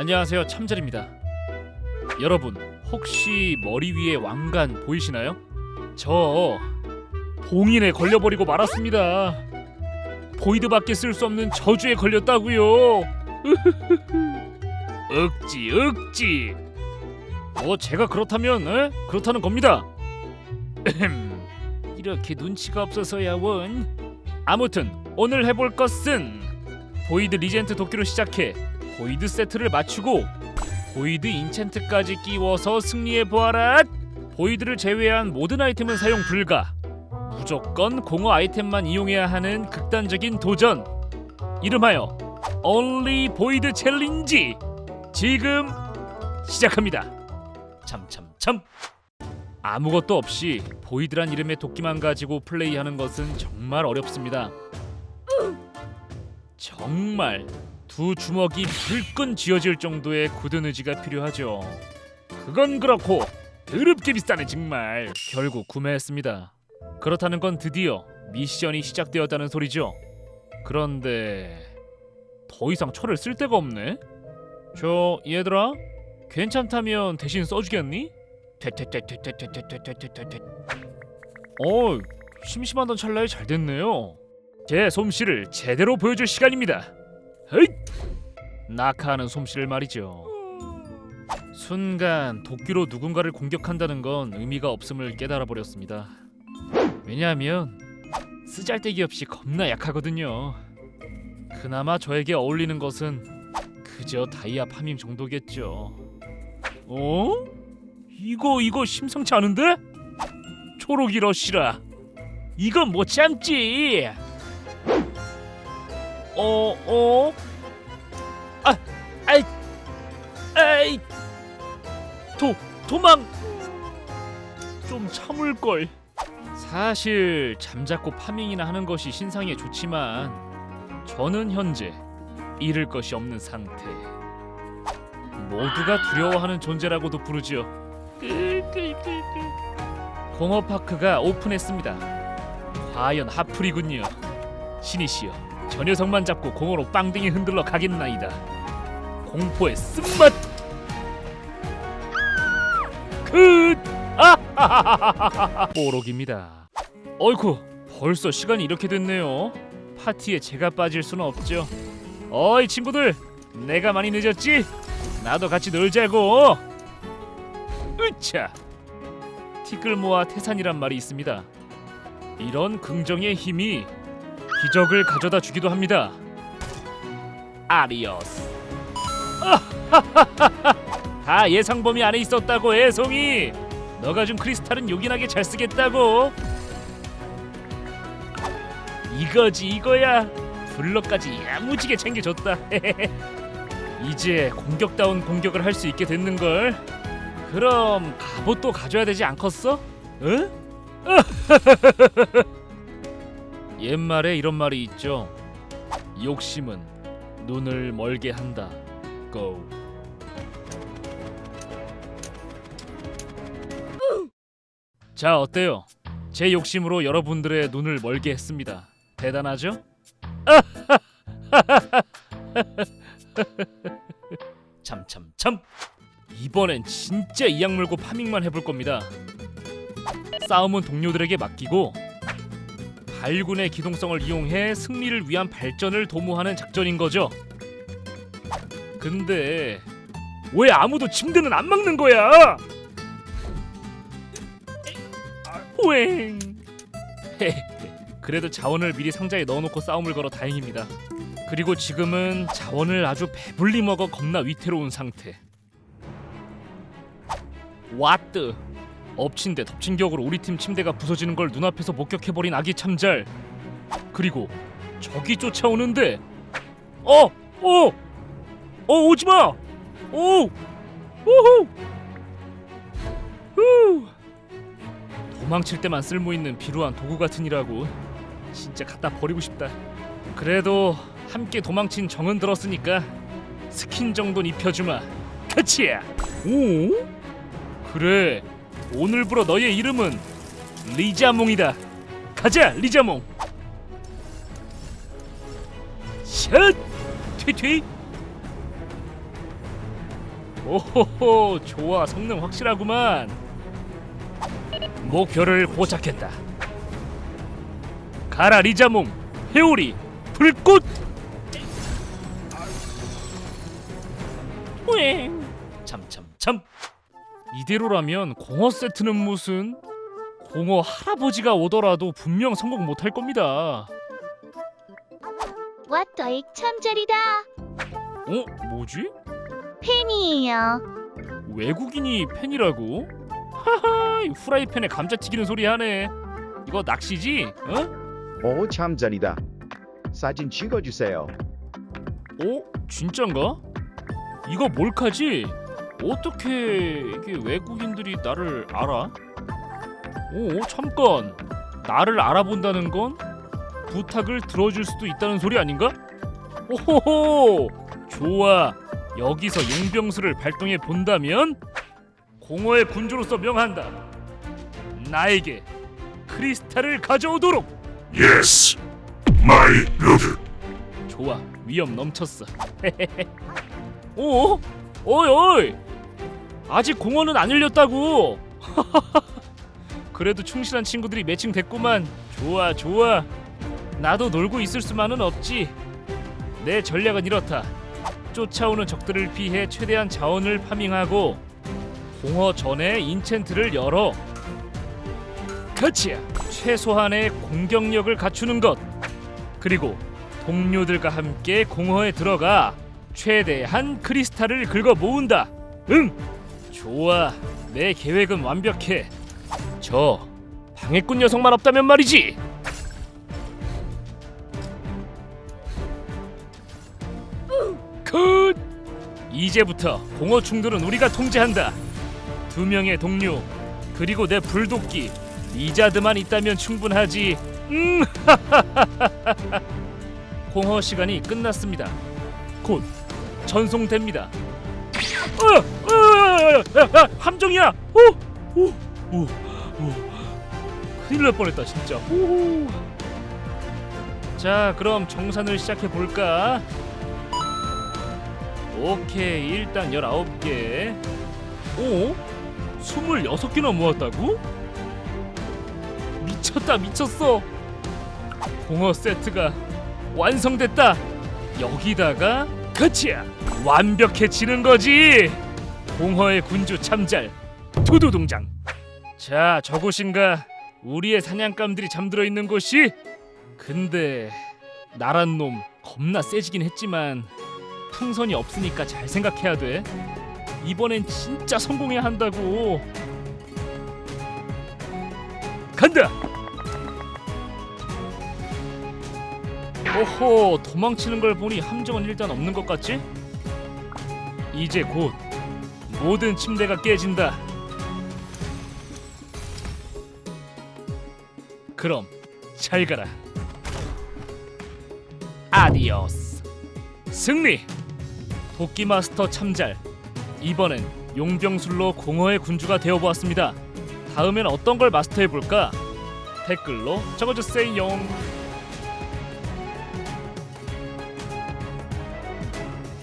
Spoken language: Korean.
안녕하세요 참잘입니다. 여러분 혹시 머리 위에 왕관 보이시나요? 저 봉인에 걸려버리고 말았습니다. 보이드밖에 쓸 수 없는 저주에 걸렸다고요. 억지 억지. 뭐 제가 그렇다면 에? 그렇다는 겁니다. 이렇게 눈치가 없어서야 원. 아무튼 오늘 해볼 것은 보이드 리젠트 도끼로 시작해 보이드 세트를 맞추고 보이드 인챈트까지 끼워서 승리해 보아라. 보이드를 제외한 모든 아이템은 사용 불가. 무조건 공허 아이템만 이용해야 하는 극단적인 도전. 이름하여 Only 보이드 챌린지. 지금 시작합니다. 참참참. 아무것도 없이 보이드란 이름의 도끼만 가지고 플레이하는 것은 정말 어렵습니다. 정말 두 주먹이 불끈 지어질 정도의 굳은 의지가 필요하죠. 그건 그렇고 드럽게 비싸네 정말. 결국 구매했습니다. 그렇다는 건 드디어 미션이 시작되었다는 소리죠. 그런데 더 이상 철을 쓸 데가 없네. 저 얘들아 괜찮다면 대신 써주겠니? 어 심심하던 찰나에 잘 됐네요. 제 솜씨를 제대로 보여줄 시간입니다. 헤잇! 낙하하는 솜씨를 말이죠. 순간 도끼로 누군가를 공격한다는 건 의미가 없음을 깨달아 버렸습니다. 왜냐하면 쓰잘데기 없이 겁나 약하거든요. 그나마 저에게 어울리는 것은 그저 다이아 파밍 정도겠죠. 어? 이거 이거 심상치 않은데? 초록이 러시라. 이건 못 참지. 어 어. 아, 아이, 아이, 도 도망. 좀 참을 걸. 사실 잠자코 파밍이나 하는 것이 신상에 좋지만 저는 현재 잃을 것이 없는 상태. 모두가 두려워하는 존재라고도 부르지요. 공허파크가 오픈했습니다. 과연 하플이군요. 신이시여, 저 녀석만 잡고 공허로 빵댕이 흔들러 가겠나이다. 공포의 쓴맛. 그 아하하하하 뽀록입니다. 어이쿠, 벌써 시간이 이렇게 됐네요. 파티에 제가 빠질 수는 없죠. 어이 친구들, 내가 많이 늦었지? 나도 같이 놀자고. 으차. 티끌 모아 태산이란 말이 있습니다. 이런 긍정의 힘이 기적을 가져다 주기도 합니다. 아리오스. 다 예상 범위 안에 있었다고 애송이. 너가 준 크리스탈은 요긴하게 잘 쓰겠다고. 이거지 이거야. 블럭까지 야무지게 챙겨줬다. 이제 공격다운 공격을 할 수 있게 됐는 걸. 그럼 갑옷도 가져야 되지 않겠어? 응? 옛말에 이런 말이 있죠. 욕심은 눈을 멀게 한다. Go. 자 어때요? 제 욕심으로 여러분들의 눈을 멀게 했습니다. 대단하죠? 참참참. 이번엔 진짜 이악 물고 파밍만 해볼 겁니다. 싸움은 동료들에게 맡기고 발군의 기동성을 이용해 승리를 위한 발전을 도모하는 작전인 거죠. 근데 왜 아무도 침대는 안 막는 거야? 웽. 그래도 자원을 미리 상자에 넣어놓고 싸움을 걸어 다행입니다. 그리고 지금은 자원을 아주 배불리 먹어 겁나 위태로운 상태. 왓뜨 엎친 데 덮친 격으로 우리 팀 침대가 부서지는 걸 눈앞에서 목격해버린 아기 참잘 그리고 적이 쫓아오는데 어! 어! 어 오지마! 오! 우후! 후! 도망칠 때만 쓸모있는 비루한 도구 같으니라고 진짜 갖다 버리고 싶다 그래도 함께 도망친 정은 들었으니까 스킨 정도는 입혀주마 같이야 오? 그래 오늘부로 너의 이름은 리자몽이다. 가자 리자몽. 샷! 튀튀! 오호호 좋아. 성능 확실하구만. 목표를 포착했다. 가라 리자몽. 회오리 불꽃! 뿌잉 참참 참 이대로라면 공허 세트는 무슨 공허 할아버지가 오더라도 분명 성공 못할 겁니다 왔더익 참잘이다. 어? 뭐지? 팬이에요. 외국인이 팬이라고? 하하 이 후라이팬에 감자 튀기는 소리 하네 이거 낚시지? 어? 오 참잘이다. 사진 찍어주세요. 어? 진짠가? 이거 몰카지? 어떻게 이게 외국인들이 나를 알아? 오 잠깐 나를 알아본다는 건 부탁을 들어줄 수도 있다는 소리 아닌가? 오호호! 좋아. 여기서 용병수를 발동해 본다면 공허의 군주로서 명한다. 나에게 크리스탈을 가져오도록. Yes, my lord. 좋아. 위험 넘쳤어. 오 어이 어이 아직 공원은 안 열렸다고. 그래도 충실한 친구들이 매칭 됐구만. 좋아 좋아. 나도 놀고 있을 수만은 없지. 내 전략은 이렇다. 쫓아오는 적들을 피해 최대한 자원을 파밍하고 공허 전에 인챈트를 열어. 그치야. 최소한의 공격력을 갖추는 것. 그리고 동료들과 함께 공허에 들어가 최대한 크리스탈을 긁어 모은다. 응. 좋아. 내 계획은 완벽해. 저 방해꾼 녀석만 없다면 말이지. 컷. 이제부터 공허 충돌은 우리가 통제한다. 두 명의 동료 그리고 내 불도끼 리자드만 있다면 충분하지. 음. 공허 시간이 끝났습니다. 곧 전송됩니다. 함정이야. 오, 오, 오, 오. 큰일 날 뻔했다 진짜. 오. 자, 그럼 정산을 시작해 볼까? 오케이, 일단 19개. 오? 26개나 모았다고? 미쳤다, 미쳤어. 공허 세트가 완성됐다. 여기다가 끝이야. 완벽해지는 거지. 공허의 군주 참잘 투두 동장. 자, 저곳인가? 우리의 사냥감들이 잠들어 있는 곳이? 근데 나란 놈 겁나 세지긴 했지만 풍선이 없으니까 잘 생각해야 돼. 이번엔 진짜 성공해야 한다고. 간다. 오호 도망치는 걸 보니 함정은 일단 없는 것 같지? 이제 곧 모든 침대가 깨진다. 그럼 잘 가라. 아디오스. 승리. 도끼 마스터 참잘. 이번엔 용병술로 공허의 군주가 되어 보았습니다. 다음엔 어떤 걸 마스터해 볼까? 댓글로 적어주세요.